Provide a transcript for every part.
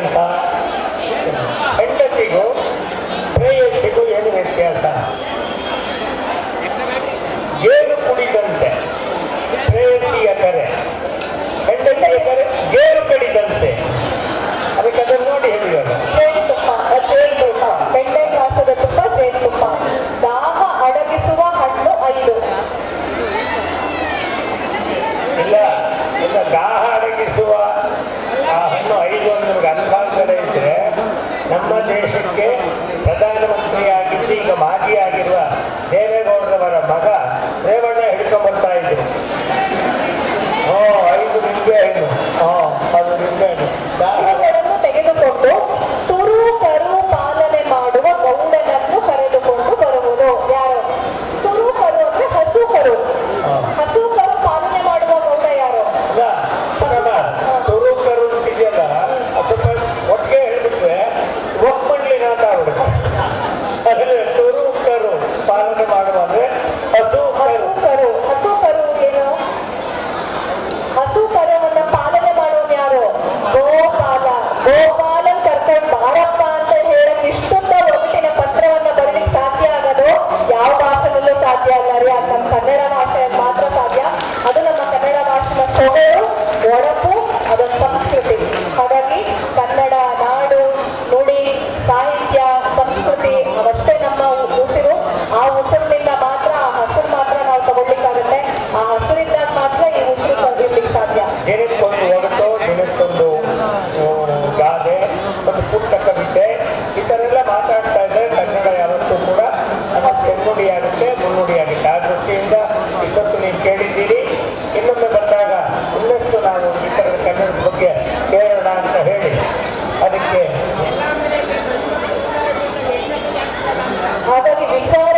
ಅಂತ. ಹೆಂಡತಿಗೂ ಪ್ರೇಯಸಿಗೂ ಏನು ವ್ಯತ್ಯಾಸ? ಜೇನು ಕುಡಿದಂತೆ. ಪ್ರೇಯಸಿಯ ಕರೆ. ಹೆಂಡತಿಯ ಕರೆ ಜೇನು ಕಡಿದಂತೆ. ನೋಡಿ ಕಾಸದ ತುಪ್ಪ ದಾಹ ಹಣ್ಣು ಐದು. ಇಲ್ಲ ಇಲ್ಲ ದಾಹ ಪ್ರಧಾನಮಂತ್ರಿಯಾಗಿದ್ದು ಈಗ ಮಾಜಿಯಾಗಿರುವ ದೇವೇಗೌಡರವರ ಮಗ 네, 여기서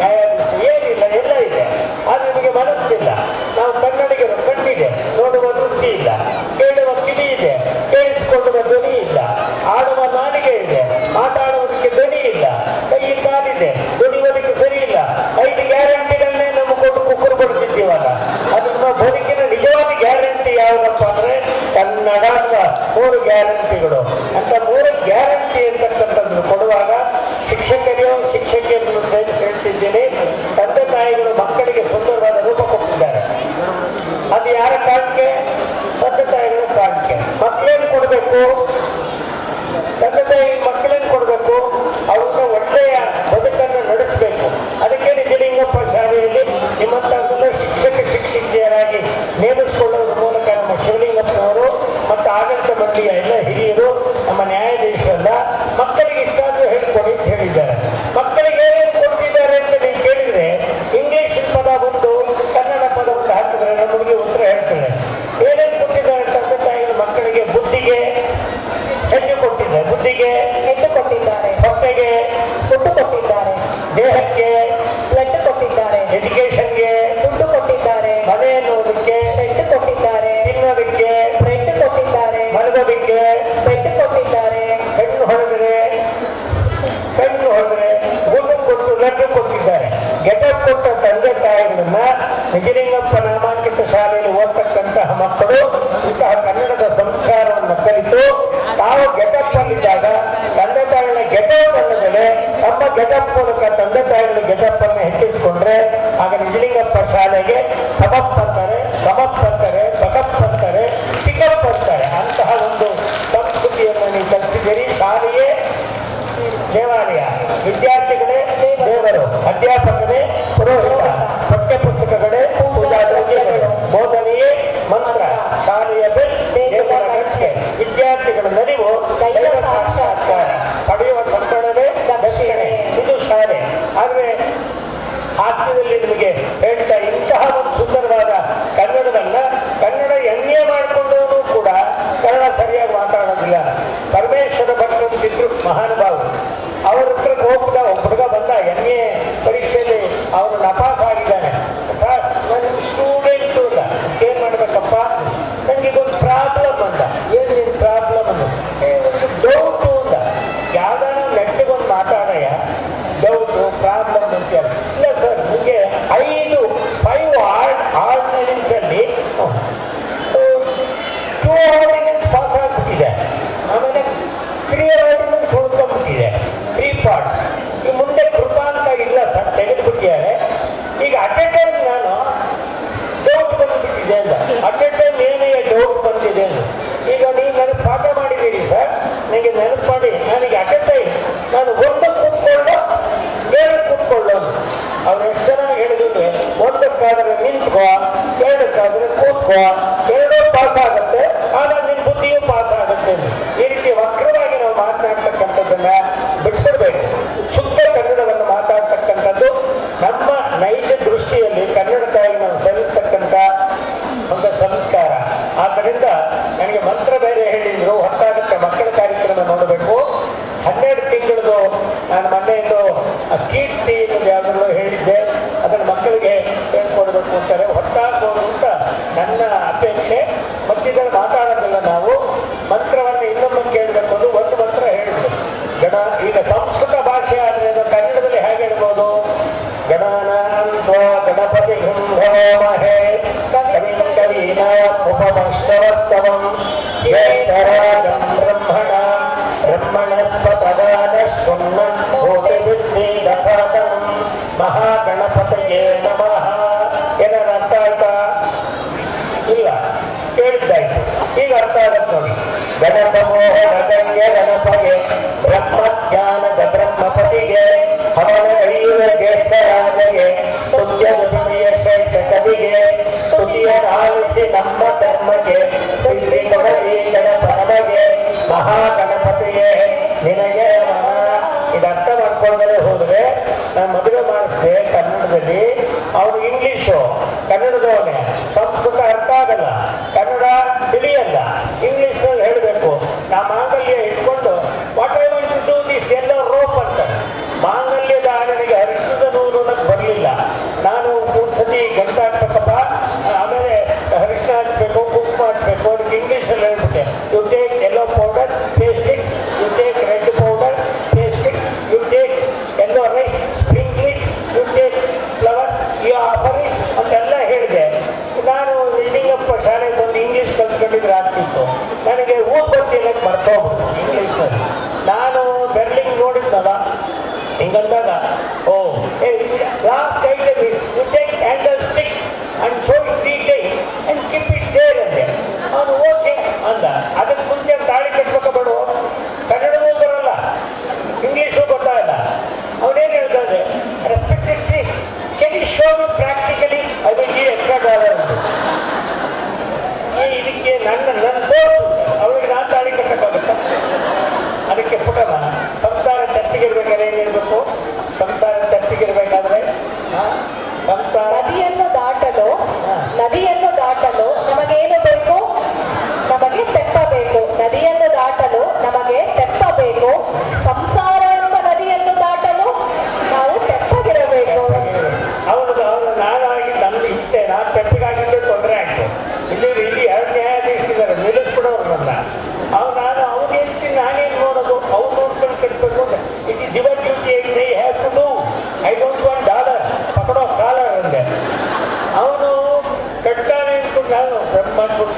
ನ್ಯಾಯಾಧೀಶ ಏನಿಲ್ಲ ಎಲ್ಲ ಇದೆ. ಆದರೆ ನಿಮಗೆ ಮನಸ್ಸಿಲ್ಲ. ನಾವು ಕನ್ನಡಿಗರು ಕಣ್ಣಿದೆ, ನೋಡುವ ವೃತ್ತಿ ಇಲ್ಲ. ಕೇಳುವ ಕಿಡಿ ಇದೆ, ಕೇಳಿಸಿಕೊಳ್ಳುವ ಧ್ವನಿ ಇಲ್ಲ. ಆಡುವ ನಾಲಿಗೆ ಇದೆ, ಮಾತಾಡುವುದಕ್ಕೆ ಧ್ವನಿ ಇಲ್ಲ. ಕೈ ಕಾಲಿದೆ ದುಡಿಯುವುದಕ್ಕೆ ಸರಿ ಇಲ್ಲ. ಐದು ಗ್ಯಾರಂಟಿಗಳನ್ನೇ ನಮ್ಮ ಕೊಟ್ಟು ಕುಕ್ಕರು ಕೊಡ್ತಿದ್ದೀವಲ್ಲ. ಅದಕ್ಕೆ ನಮ್ಮ ಬದುಕಿನ ನಿಜವಾದ ಗ್ಯಾರಂಟಿ ಯಾವುದಪ್ಪ ಅಂದ್ರೆ ಕನ್ನಡ ಮೂರು ಗ್ಯಾರಂಟಿಗಳು. ಅಂತ ಮೂರು ಗ್ಯಾರಂಟಿ ಅಂತಕ್ಕಂಥದ್ದು ಕೊಡುವಾಗ ಕಾಣಿಕೆ ತಂದೆ ತಾಯಿಗಳು ಕಾಣಿಕೆ ಮಕ್ಕಳೇನು ಕೊಡಬೇಕು? ಮಲಗೋದಿಕ್ಕೆ ಪೆಟ್ಟು ಕೊಟ್ಟಿದ್ದಾರೆ, ಹೆಣ್ಣು ಹೊಡೆದ್ರೆ ಹೆಣ್ಣು ಹೊಡೆದ್ರೆ ಊಟ ಕೊಟ್ಟು ಲಡ್ಡು ಕೊಟ್ಟಿದ್ದಾರೆ. ಗೆಟಪ್ ಕೊಟ್ಟ ತಂದೆ ತಾಯಿಗಳನ್ನ ನಿಜಲಿಂಗಪ್ಪ ನಾಮಾಂಕಿತ ಶಾಲೆಯಲ್ಲಿ ಓದ್ತಕ್ಕಂತಹ ಮಕ್ಕಳು ಇಂತಹ ಕನ್ನಡದ ಸಂಸ್ಕಾರವನ್ನು ಕಲಿತು ತಾವು ಗೆಟಪ್ ಅಲ್ಲಿದ್ದಾಗ ತಂದೆ ತಾಯಿಗಳ ಗೆಟಪ್ ಅನ್ನದೇ ತಮ್ಮ ಗೆಟಪ್ ಮೂಲಕ ತಂದೆ ತಾಯಿಗಳ ಗೆಟಪ್ ಅನ್ನು ಹೆಚ್ಚಿಸಿಕೊಂಡ್ರೆ ಆಗ ನಿಜಲಿಂಗಪ್ಪ ಶಾಲೆಗೆ ಒಂದಕ್ಕಾದ್ರೆ ನಿಂತ್ಕೋ ಬೇಡಕ್ಕಾದ್ರೆ ಕೂತ್ಕೋ. ಎರಡೂ ಪಾಸ್ ಆಗುತ್ತೆ ಆದ್ರೆ ನಿನ್ ಬುದ್ಧಿಯೂ ಪಾಸ್ ಆಗುತ್ತೆ. ಈ ರೀತಿ ವಕ್ರವಾಗಿ ನಾವು ಮಾತನಾಡ್ತಕ್ಕಂಥದ್ದನ್ನ ಬಿಟ್ಬಿಡ್ಬೇಕು ಶುದ್ಧ ಕನ್ನಡವನ್ನು ಮಾತಾಡ್ತಕ್ಕಂಥದ್ದು ನಮ್ಮ ನೈಜ ದೃಷ್ಟಿಯಲ್ಲಿ ಕನ್ನಡ ತಾಯಿ ನಾವು ಸಲ್ಲಿಸ್ತಕ್ಕಂಥ ಒಂದು ಸಂಸ್ಕಾರ. ಆದ್ದರಿಂದ ನನಗೆ ಮಂತ್ರ ಬೇರೆ ಹೇಳಿದ್ರು, ಹೊತ್ತಾಗುತ್ತೆ, ಮಕ್ಕಳ ಕಾರ್ಯಕ್ರಮ ನೋಡಬೇಕು. ಹನ್ನೆರಡು ತಿಂಗಳದು ನಾನು ಮೊನ್ನೆಯಿಂದ ಕೀರ್ತಿ ಯಾವುದನ್ನು ಹೇಳಿದ್ದೆ. ಅಂತಾರೆ ಹೊತ್ತಾಗ್ಬೋದು ಅಂತ ನನ್ನ ಅಪೇಕ್ಷೆ. ಮತ್ತಿದ್ದರೆ ಮಾತಾಡೋದಿಲ್ಲ ನಾವು, ಮಂತ್ರವನ್ನು ಇನ್ನೊಮ್ಮೆ ಕೇಳಬೇಕು ಒಂದು ಮಂತ್ರ ಹೇಳಿದ್ರು. ಗಣ, ಈಗ ಸಂಸ್ಕೃತ ಭಾಷೆ ಆದರೆ ಅದು ಕನ್ನಡದಲ್ಲಿ ಹೇಗೆ ಹೇಳ್ಬೋದು? ಗಣಾನಂದ ಗಣಪತಿ ಮಹೇ, ಕವಿಂ ಕವೀನ ಉಪಮಶ್ರವಸ್ತವಂ. ಜ್ಯೇಷ್ಠರಾಜಂ ಬ್ರಹ್ಮಣ ಹವನ ಐವ ಜ್ಯೇಷ್ಠರಾಜಗೆ ಸ್ತುತ್ಯದ ದುನಿಯ ಶ್ರೇಷ್ಠ ಕವಿಗೆ ಸ್ತುತಿಯ ಆಲಿಸಿ ನಮ್ಮ ಧರ್ಮಕ್ಕೆ ಸಿದ್ಧಿ ಕೊಡಲಿ ಮಹಾ ಮಹಾಗಣಪತಿಯೇ, ನಿನಗೆ ಇದು ಅರ್ಥ ಮಾಡ್ಕೊಂಡರೆ ಹೋದ್ರೆ, ನಾನು ಮದುವೆ ಮಾಡಿಸಿದೆ ಕನ್ನಡದಲ್ಲಿ. ಅವನು ಇಂಗ್ಲಿಷು ಕನ್ನಡದವನೇ.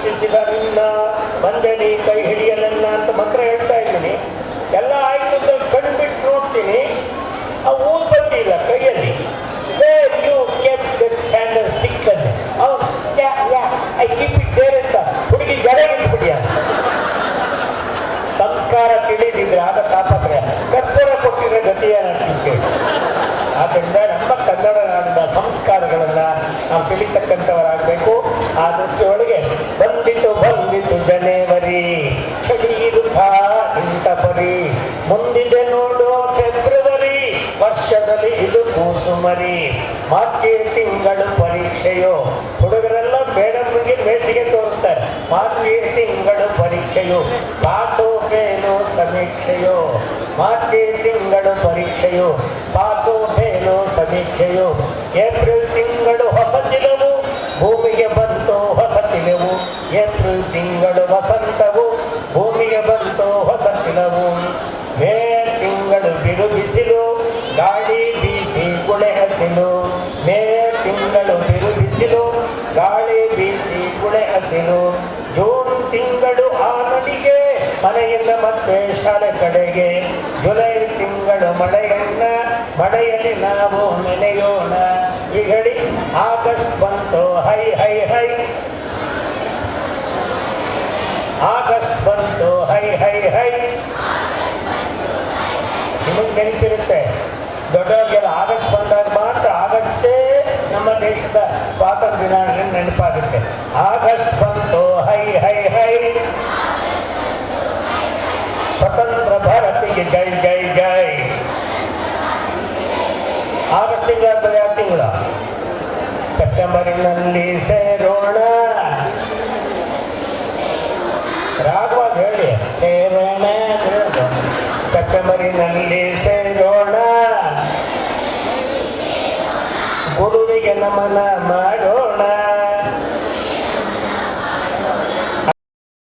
ಪ್ರೀತಿಸಿದ ನಿನ್ನ ಬಂದೆನಿ ಕೈ ಹಿಡಿಯಲನ್ನ ಅಂತ ಮಕ್ಕಳು ಹೇಳ್ತಾ ಇದ್ದೀನಿ. ಎಲ್ಲ ಆಯ್ತು ಕಣ್ಬಿಟ್ಟು ನೋಡ್ತೀನಿ. ಆ ಊರ್ ಬಂದಿಲ್ಲ ಕೈಯಲ್ಲಿ. ಸಿಕ್ತದೆ ಐ ಕೀಪ್ ಇಟ್ ದೇರ್ ಅಂತ ಹುಡುಗಿ ಜನ ಇಟ್ಬಿಡಿಯ ಸಂಸ್ಕಾರ ತಿಳಿದಿದ್ರೆ ಆಗ ತಾಪತ್ರ ಕರ್ಪೂರ ಕೊಟ್ಟಿರೋ ಗತಿಯ ನಾನು ಕೇಳಿ ಆದ್ದರಿಂದ ನಮ್ಮ ಕನ್ನಡ ನಾಡಿನ ಸಂಸ್ಕಾರಗಳನ್ನ ನಾವು ತಿಳಿತಕ್ಕಂಥವರಾಗಬೇಕು. ಆ ದೃಷ್ಟಿಯೊಳಗೆ ಬಂದಿತು ಬಂದಿತು ಜನೇವರಿ. ಚಳಿ ಇರುತ್ತಾ ಇಂಥ ಮುಂದಿದೆ ನೋಡು ಫೆಬ್ರವರಿ, ವರ್ಷದಲ್ಲಿ ಇದು ಕೂಸುಮರಿ ಮಾರ್ಚ್ ತಿಂಗಳು ಪರೀಕ್ಷೆಯೋ. ಹುಡುಗರೆಲ್ಲ ಮೇಡಮ್ಗೆ ಬೇಸಿಗೆ ತೋರಿಸ್ತಾರೆ. ಮಾರ್ಚ್ ತಿಂಗಳು ಪರೀಕ್ಷೆಯು. ಪಾಸೋ ಫೇಲು ಸಮೀಕ್ಷೆಯೋ. ಮಾರ್ಚ್ ತಿಂಗಳು ಪರೀಕ್ಷೆಯು. ಸಮೀಕ್ಷೆಯು ಏಪ್ರಿಲ್ ತಿಂಗಳು ಹೊಸ ಚಿಲವು ಭೂಮಿಗೆ ಬಂತು ಹೊಸ ಚಿಲವು ಏಪ್ರಿಲ್ ತಿಂಗಳು ವಸಂತವು, ಭೂಮಿಗೆ ಬಂತು ಹೊಸ ಚಿಲವು ಮೇ ತಿಂಗಳು ಬಿರು ಬಿಸಿಲು ಗಾಳಿ ಬೀಸಿ ಗುಳೆ ಹಸಿಲು ಮೇ ತಿಂಗಳು ಬಿರು ಬಿಸಿಲು ಗಾಳಿ ಬೀಸಿ ಗುಳೆ ಹಸಿಲು ಜೂನ್ ತಿಂಗಳು ಆ ನಡಿಗೆ ಮನೆಯಿಂದ ಮತ್ತೆ ಶಾಲೆ ಕಡೆಗೆ. ಜುಲೈ ತಿಂಗಳು ಮಳೆಯನ್ನ ಮಳೆಯಲ್ಲಿ ನಾವು ನೆನೆಯೋಣ. ಈ ಹೇಳಿ, ಆಗಸ್ಟ್ ಬಂತು. ಹೈ ಹೈ ಹೈ. ಆಗಸ್ಟ್ ಬಂತು. ಹೈ ಹೈ ಹೈ. ನಿಮಗೆ ನೆನಪಿರುತ್ತೆ, ದೊಡ್ಡವರಿಗೆಲ್ಲ ಆಗಸ್ಟ್ ಬಂದಾಗ ಮಾತ್ರ ಆಗಷ್ಟೇ ನಮ್ಮ ದೇಶದ ಸ್ವಾತಂತ್ರ್ಯ ದಿನಾಚರಣೆ ನೆನಪಾಗುತ್ತೆ. ಆಗಸ್ಟ್ ಬಂತು. ಹೈ ಹೈ ಹೈ. ಸ್ವತಂತ್ರ ಭಾರತಿಗೆ ಜೈ ತಿಂಗಳ ಯಾವ ತಿಂಗಳ? ಸೆಪ್ಟೆಂಬರ್ನಲ್ಲಿ ಸೇರೋಣ. ರಾಘವ ಹೇಳಿ. ಸೇರೋಣ ಸೆಪ್ಟೆಂಬರಿನಲ್ಲಿ ಸೇರೋಣ. ಗುರುವಿಗೆ ನಮನ ಮಾಡೋಣ